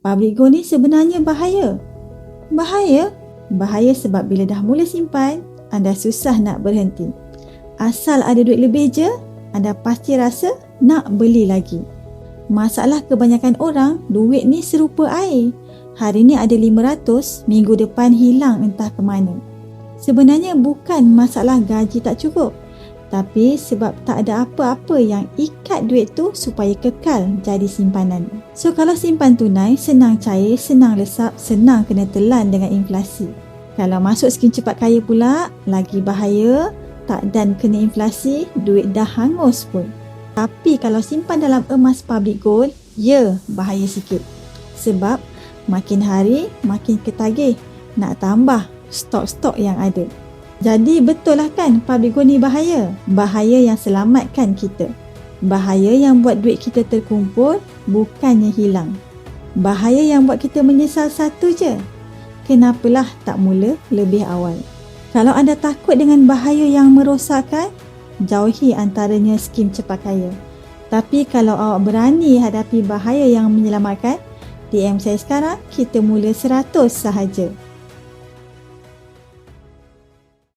public gold ni sebenarnya bahaya. Bahaya? Bahaya sebab bila dah mula simpan, anda susah nak berhenti. Asal ada duit lebih je, anda pasti rasa nak beli lagi. Masalah kebanyakan orang, duit ni serupa air. Hari ni ada 500, minggu depan hilang entah ke mana. Sebenarnya bukan masalah gaji tak cukup. Tapi sebab tak ada apa-apa yang ikat duit tu supaya kekal jadi simpanan. So kalau simpan tunai, senang cair, senang lesap, senang kena telan dengan inflasi. Kalau masuk skim cepat kaya pula, lagi bahaya, tak dan kena inflasi, duit dah hangus pun. Tapi kalau simpan dalam emas public gold, ya bahaya sikit. Sebab makin hari makin ketagih nak tambah stok-stok yang ada. Jadi betul lah kan public gold ni bahaya? Bahaya yang selamatkan kita. Bahaya yang buat duit kita terkumpul bukannya hilang. Bahaya yang buat kita menyesal satu je. Kenapalah tak mula lebih awal? Kalau anda takut dengan bahaya yang merosakkan, jauhi antaranya skim cepat kaya. Tapi kalau awak berani hadapi bahaya yang menyelamatkan, DM saya sekarang, kita mula 100 sahaja.